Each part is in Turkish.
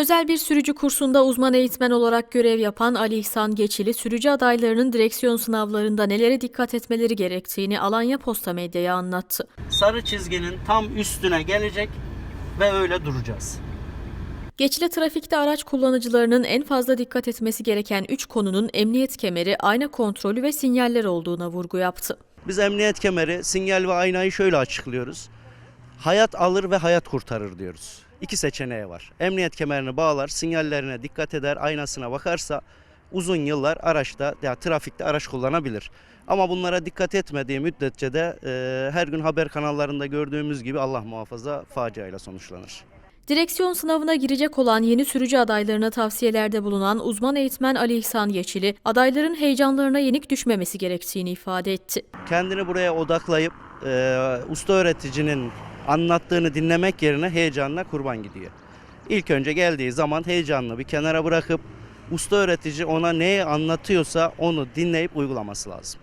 Özel bir sürücü kursunda uzman eğitmen olarak görev yapan Ali İhsan Geçili, sürücü adaylarının direksiyon sınavlarında nelere dikkat etmeleri gerektiğini Alanya Posta Medya'ya anlattı. sarı çizginin tam üstüne gelecek ve öyle duracağız. Geçili trafikte araç kullanıcılarının en fazla dikkat etmesi gereken 3 konunun emniyet kemeri, ayna kontrolü ve sinyaller olduğuna vurgu yaptı. Biz emniyet kemeri, sinyal ve aynayı şöyle açıklıyoruz. Hayat alır ve hayat kurtarır diyoruz. İki seçeneği var. Emniyet kemerini bağlar, sinyallerine dikkat eder, aynasına bakarsa uzun yıllar araçta ya trafikte araç kullanabilir. Ama bunlara dikkat etmediği müddetçe de e, her gün haber kanallarında gördüğümüz gibi Allah muhafaza faciayla sonuçlanır. Direksiyon sınavına girecek olan yeni sürücü adaylarına tavsiyelerde bulunan uzman eğitmen Ali İhsan Geçili, adayların heyecanlarına yenik düşmemesi gerektiğini ifade etti. kendini buraya odaklayıp e, usta öğreticinin anlattığını dinlemek yerine heyecanına kurban gidiyor. İlk önce geldiği zaman heyecanını bir kenara bırakıp usta öğretici ona neyi anlatıyorsa onu dinleyip uygulaması lazım.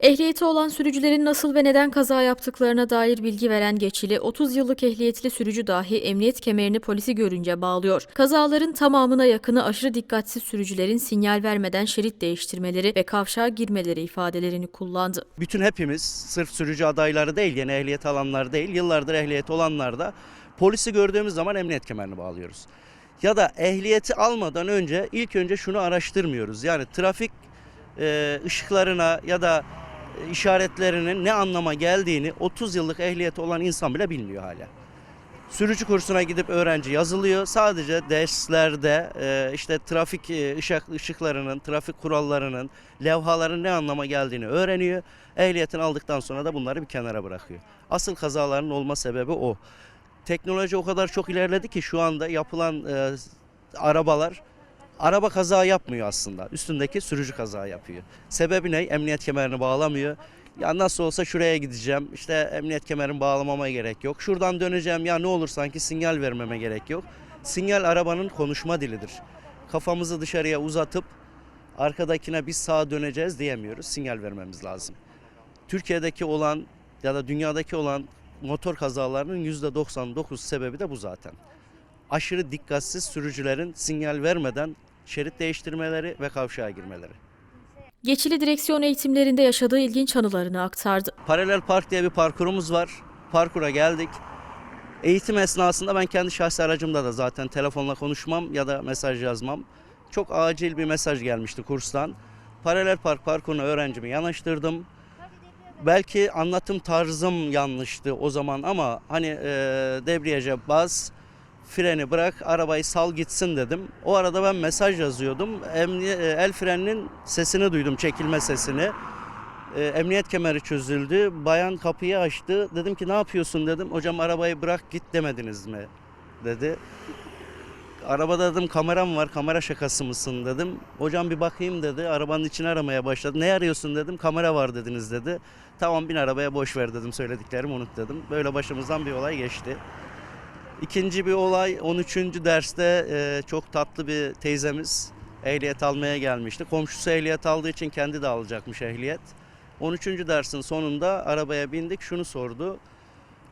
Ehliyeti olan sürücülerin nasıl ve neden kaza yaptıklarına dair bilgi veren Geçili, 30 yıllık ehliyetli sürücü dahi emniyet kemerini polisi görünce bağlıyor. Kazaların tamamına yakını aşırı dikkatsiz sürücülerin sinyal vermeden şerit değiştirmeleri ve kavşağa girmeleri ifadelerini kullandı. Bütün hepimiz sırf sürücü adayları değil, yeni ehliyet alanlar değil, yıllardır ehliyet olanlar da polisi gördüğümüz zaman emniyet kemerini bağlıyoruz. Ya da ehliyeti almadan önce ilk önce şunu araştırmıyoruz. Yani trafik e, ışıklarına ya da işaretlerinin ne anlama geldiğini 30 yıllık ehliyeti olan insan bile bilmiyor hala. Sürücü kursuna gidip öğrenci yazılıyor. Sadece derslerde e, işte trafik e, ışık, ışıklarının, trafik kurallarının, levhaların ne anlama geldiğini öğreniyor. Ehliyetini aldıktan sonra da bunları bir kenara bırakıyor. Asıl kazaların olma sebebi o. Teknoloji o kadar çok ilerledi ki şu anda yapılan e, arabalar araba kaza yapmıyor aslında. Üstündeki sürücü kaza yapıyor. Sebebi ne? Emniyet kemerini bağlamıyor. Ya nasıl olsa şuraya gideceğim. İşte emniyet kemerini bağlamama gerek yok. Şuradan döneceğim. Ya ne olur sanki sinyal vermeme gerek yok. Sinyal arabanın konuşma dilidir. Kafamızı dışarıya uzatıp arkadakine biz sağa döneceğiz diyemiyoruz. Sinyal vermemiz lazım. Türkiye'deki olan ya da dünyadaki olan motor kazalarının %99 sebebi de bu zaten. Aşırı dikkatsiz sürücülerin sinyal vermeden şerit değiştirmeleri ve kavşağa girmeleri. Geçili direksiyon eğitimlerinde yaşadığı ilginç anılarını aktardı. Paralel park diye bir parkurumuz var. Parkura geldik. Eğitim esnasında ben kendi şahsi aracımda da zaten telefonla konuşmam ya da mesaj yazmam. Çok acil bir mesaj gelmişti kurstan. Paralel park parkuruna öğrencimi yanaştırdım. Belki anlatım tarzım yanlıştı o zaman ama hani e, debriyaja bas, freni bırak, arabayı sal gitsin dedim. O arada ben mesaj yazıyordum. Emni- e, el freninin sesini duydum, çekilme sesini. E, emniyet kemeri çözüldü. Bayan kapıyı açtı. Dedim ki ne yapıyorsun dedim. Hocam arabayı bırak git demediniz mi? dedi. Arabada dedim kameram var kamera şakası mısın dedim. Hocam bir bakayım dedi. Arabanın içini aramaya başladı. Ne arıyorsun dedim. Kamera var dediniz dedi. Tamam bin arabaya boş ver dedim. Söylediklerimi unut dedim. Böyle başımızdan bir olay geçti. İkinci bir olay 13. derste e, çok tatlı bir teyzemiz ehliyet almaya gelmişti. Komşusu ehliyet aldığı için kendi de alacakmış ehliyet. 13. dersin sonunda arabaya bindik şunu sordu.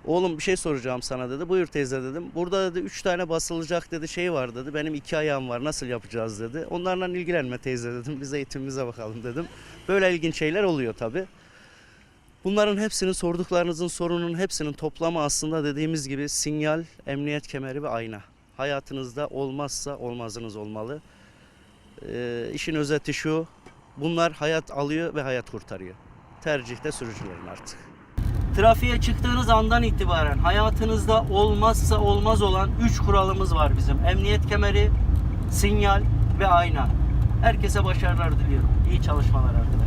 Oğlum bir şey soracağım sana dedi. Buyur teyze dedim. Burada dedi üç tane basılacak dedi şey var dedi. Benim iki ayağım var nasıl yapacağız dedi. Onlarla ilgilenme teyze dedim. Biz eğitimimize bakalım dedim. Böyle ilginç şeyler oluyor tabii. Bunların hepsinin sorduklarınızın sorunun hepsinin toplamı aslında dediğimiz gibi sinyal, emniyet kemeri ve ayna. Hayatınızda olmazsa olmazınız olmalı. Ee, işin özeti şu, bunlar hayat alıyor ve hayat kurtarıyor. Tercih de sürücülerin artık. Trafiğe çıktığınız andan itibaren hayatınızda olmazsa olmaz olan 3 kuralımız var bizim. Emniyet kemeri, sinyal ve ayna. Herkese başarılar diliyorum. İyi çalışmalar arkadaşlar.